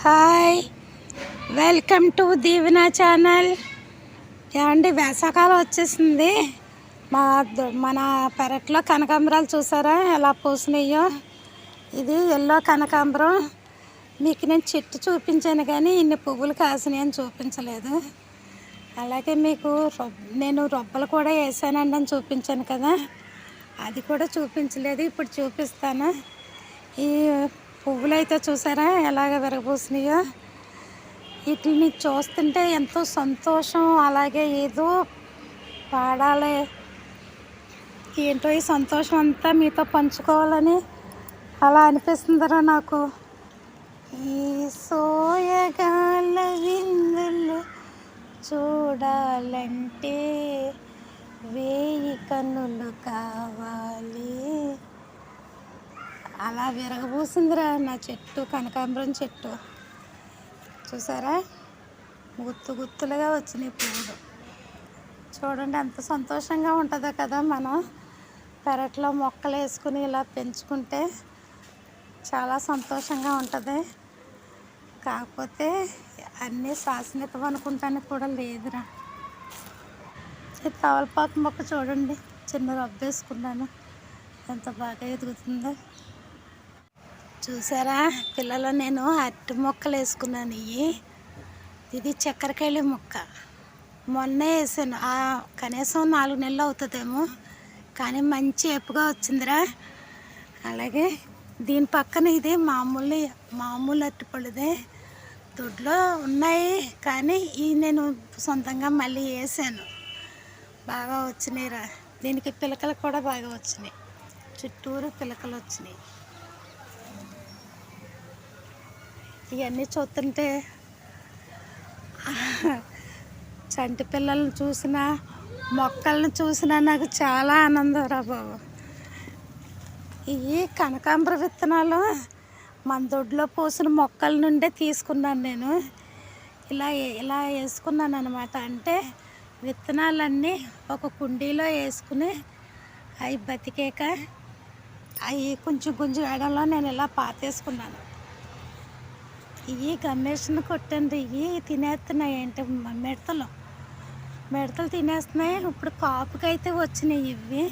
Hi. Welcome to Deevena channel. ఏమండి వేసవకాలం వచ్చేసింది. మా మన పెరట్లో కనకాంబరాలు చూసారా? ఎలా పూసినాయో? ఇది ఎల్లో కనకాంబరం. మీకు నేను చెట్టు చూపించాను కానీ ఇన్ని పువ్వులు కాసినాయని చూపించలేదు. అలాగే మీకు నేను రొబ్బలు కూడా వేసానండి అని చూపించాను కదా. అది కూడా చూపించలేదు ఇప్పుడు చూపిస్తాను. ఈ పువ్వులు అయితే చూసారా? ఎలాగ విరగబూసినాయో? వీటిని చూస్తుంటే ఎంతో సంతోషం. అలాగే ఏదో పాడాలి. ఏంటో ఈ సంతోషం అంతా మీతో పంచుకోవాలని అలా అనిపిస్తుందిరా నాకు. ఈ సోయగాల విందులు చూడాలంటే వేయి కన్నులు కావాలి. అలా విరగబూసిందిరా నా చెట్టు కనకాంబరం చెట్టు. చూసారా? గుత్తు గుత్తులుగా వచ్చినాయి పువ్వులు చూడండి ఎంత సంతోషంగా ఉంటుందో కదా మనం. పెరట్లో మొక్కలు వేసుకుని ఇలా పెంచుకుంటే చాలా సంతోషంగా ఉంటుంది. కాకపోతే అన్నీ శాశ్వతం అనుకుంటానికి కూడా లేదురా. ఈ తవలపాకు మొక్క చూడండి చిన్న రబ్బేసుకున్నాను. ఎంత బాగా ఎదుగుతుందో. చూసారా? పిల్లలు నేను అరటి మొక్కలు వేసుకున్నాను ఇవి ఇది చక్కెరకాయల మొక్క. మొన్నే వేసాను. ఆ కనీసం నాలుగు నెలలు అవుతుందేమో. కానీ మంచి ఎప్పుగా వచ్చిందిరా. అలాగే దీని పక్కన ఇది మామూలు మామూలు అరటిపళ్ళుదే దొడ్లో ఉన్నాయి. కానీ ఈ నేను సొంతంగా మళ్ళీ వేసాను. బాగా వచ్చినాయిరా. దీనికి పిలకలు కూడా బాగా వచ్చినాయి. చుట్టూరు పిలకలు వచ్చినాయి. ఇవన్నీ చూస్తుంటే చంటి పిల్లల్ని చూసినా మొక్కల్ని చూసినా నాకు చాలా ఆనందం రా బాబు. ఇవి కనకాంబర విత్తనాలు మన దొడ్లో పోసిన మొక్కల నుండే తీసుకున్నాను నేను. ఇలా ఇలా వేసుకున్నాను అనమాట అంటే విత్తనాలన్నీ ఒక కుండీలో వేసుకుని అవి బతికాక అవి కొంచెం కొంచెం ఎడంలో నేను ఇలా పాతేసుకున్నాను. ఇవి గమ్మేషన్ కొట్టండి ఇవి తినేస్తున్నాయి ఏంటి మిడతలు? మిడతలు తినేస్తున్నాయి ఇప్పుడు కాపుకైతే వచ్చినాయి ఇవి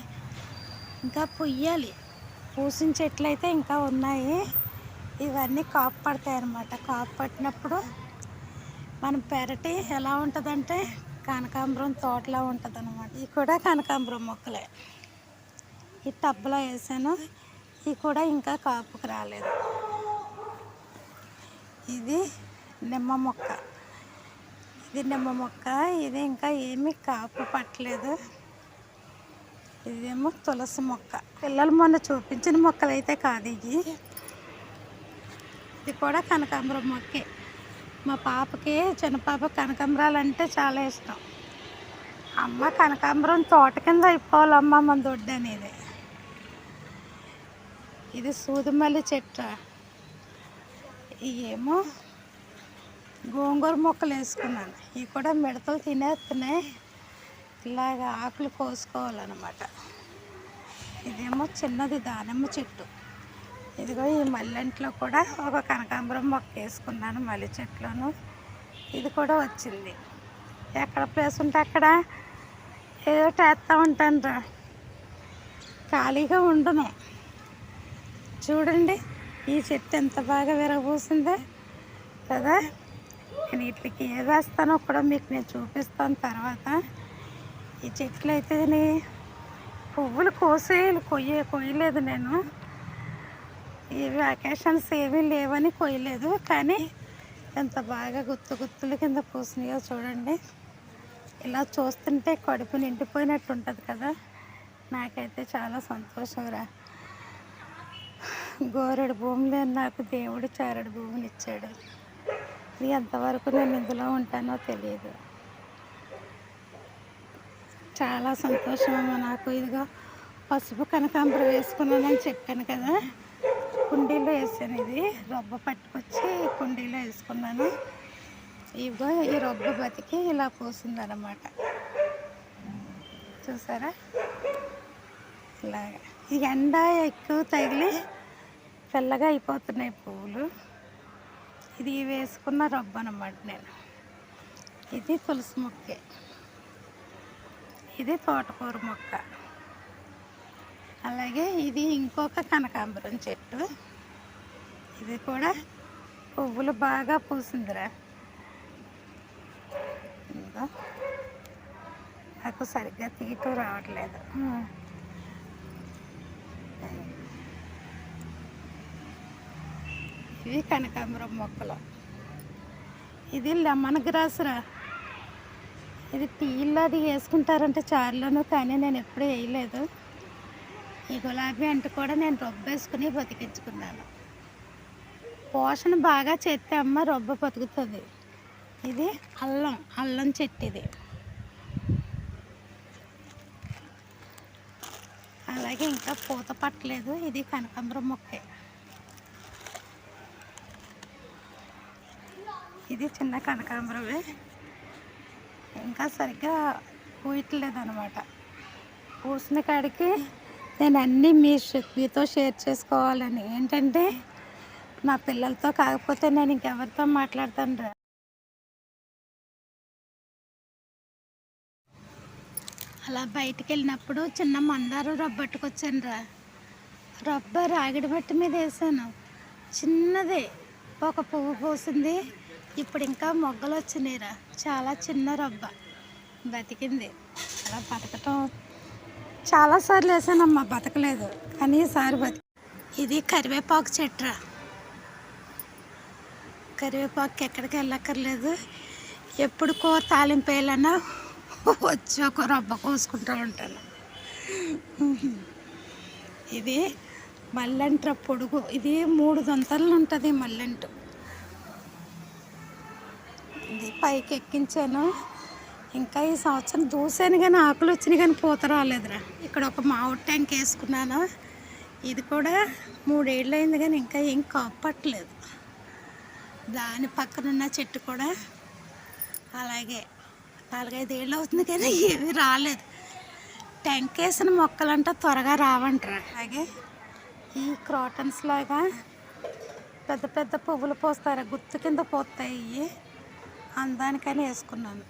ఇంకా పొయ్యాలి. పూసిన చెట్లు అయితే ఇంకా ఉన్నాయి. ఇవన్నీ కాపు పడతాయి అన్నమాట. కాపు పట్టినప్పుడు మనం పెరటి ఎలా ఉంటుందంటే కనకాంబరం తోటలా ఉంటుంది అనమాట ఇవి కూడా కనకాంబరం మొక్కలే. ఈ టబ్లో వేసాను. ఇవి కూడా ఇంకా కాపుకు రాలేదు. ఇది నిమ్మ మొక్క. ఇది నిమ్మ మొక్క. ఇది ఇంకా ఏమీ కాపు పట్టలేదు. ఇదేమో తులసి మొక్క. పిల్లలు మొన్న చూపించిన మొక్కలు అయితే కాదు ఇవి. ఇది కూడా కనకాంబరం మొక్కే. మా పాపకి చిన్న పాప కనకాంబరాలు అంటే చాలా ఇష్టం. అమ్మ కనకాంబరం తోట కింద అయిపోవాలమ్మ మన దొడ్డు అనేది ఇది సూదిమల్లి చెట్టు. ఇవేమో గోంగూర మొక్కలు వేసుకున్నాను. ఇవి కూడా మిడతలు తినేస్తున్నాయి ఇలాగ ఆకులు కోసుకోవాలన్నమాట. ఇదేమో చిన్నది దానిమ్మ చెట్టు. ఇదిగో ఈ మల్లెంట్లో కూడా ఒక కనకాంబరం మొక్క వేసుకున్నాను మల్లె చెట్లను. ఇది కూడా వచ్చింది. ఎక్కడ ప్లేస్ ఉంటే అక్కడ ఏదో వేస్తూ ఉంటాను రా. ఖాళీగా ఉండను. చూడండి. ఈ చెట్టు ఎంత బాగా విరగబూసిందో కదా? నేను వీటికి ఏది వేస్తానో కూడా మీకు నేను చూపిస్తాను తర్వాత. ఈ చెట్లు అయితే నీ పువ్వులు కోసే కొయ్యే కొయ్యలేదు నేను. ఈ వెకేషన్స్ ఏమీ లేవని కొయ్యలేదు కానీ ఎంత బాగా గుత్తు గుత్తుల కింద పూసినాయో చూడండి. ఇలా చూస్తుంటే కడుపు నిండిపోయినట్టు ఉంటుంది కదా. నాకైతే చాలా సంతోషంరా గోరెడు భూమిలో నాకు దేవుడు చారడు భూమిని ఇచ్చాడు. ఇది ఎంతవరకు నేను ఇందులో ఉంటానో తెలియదు. చాలా సంతోషం నాకు. ఇదిగో పసుపు కనకాంబరం వేసుకున్నానని చెప్పాను కదా. కుండీలో వేసాను ఇది. రొబ్బ పట్టుకొచ్చి కుండీలో వేసుకున్నాను. ఇదిగో ఈ రొబ్బ బతికి ఇలా పూసిందన్నమాట. చూసారా? ఇలాగా. ఈ ఎండ ఎక్కువ తగిలి తెల్లగా అయిపోతున్నాయి పువ్వులు ఇది వేసుకున్న రబ్బు అనమాట నేను. ఇది తులసి మొక్కే. ఇది తోటకూర మొక్క. అలాగే ఇది ఇంకొక కనకాంబరం చెట్టు. ఇది కూడా పువ్వులు బాగా పూసిందిరా. నాకు సరిగ్గా తీయటం రావట్లేదు. ఇవి కనకాంబరం మొక్కలు. ఇది లెమన్ గ్రాస్ రా. ఇది టీల్లో అది వేసుకుంటారంటే చారులోను కానీ నేను ఎప్పుడూ వేయలేదు. ఈ గులాబీ అంటే కూడా నేను రొబ్బేసుకుని బతికించుకున్నాను. పోషణ బాగా చేస్తే అమ్మ రొబ్బ బతుకుతుంది. ఇది అల్లం అల్లం చెట్టు ఇది అలాగే ఇంకా పూత పట్టలేదు ఇది కనకాంబరం మొక్కే. ఇది చిన్న కనకాంబరమే. ఇంకా సరిగ్గా పూయట్లేదనమాట పూసిన కాడికి నేను అన్నీ మీ మీతో షేర్ చేసుకోవాలని. ఏంటంటే నా పిల్లలతో కాకపోతే నేను ఇంకెవరితో మాట్లాడతాను రా. అలా బయటికి వెళ్ళినప్పుడు చిన్న మందారు రబ్బట్టుకొచ్చాను రా. రబ్బ రాగిడి మట్టి మీద వేసాను. చిన్నది. ఒక పువ్వు పూసింది. ఇప్పుడు ఇంకా మొగ్గలు వచ్చినాయిరా చాలా చిన్న రబ్బ. బతికింది. అలా బతకటం చాలాసార్లు వేసానమ్మా బతకలేదు. కానీ ఈసారి బతి ఇది కరివేపాకు చెట్టు కరివేపాకు ఎక్కడికి వెళ్ళక్కర్లేదు. ఎప్పుడు కూర తాలింపు వేయాలన్నా వచ్చి ఒక రబ్బ కోసుకుంటూ ఉంటాను. ఇది మల్లెంట్ర పొడుగు. ఇది మూడు దొంతలు ఉంటుంది మల్లెంటు. ఇది పైకి ఎక్కించాను ఇంకా ఈ సంవత్సరం దూసాను కానీ ఆకులు వచ్చినాయి కానీ పూత రాలేదురా. ఇక్కడ ఒక మామిడి ట్యాంక్ వేసుకున్నాను. ఇది కూడా మూడేళ్ళు అయింది కానీ ఇంకా ఏం కాపట్లేదు. దాని పక్కన ఉన్న చెట్టు కూడా అలాగే నాలుగైదు ఏళ్ళు అవుతుంది కానీ ఏమీ రాలేదు. ట్యాంక్ వేసిన మొక్కలంటే త్వరగా రావంటారు. అలాగే ఈ క్రాటన్స్ లాగా పెద్ద పెద్ద పువ్వులు పోస్తారు గుత్తు కింద పోతాయి అందానికని వేసుకున్నాను.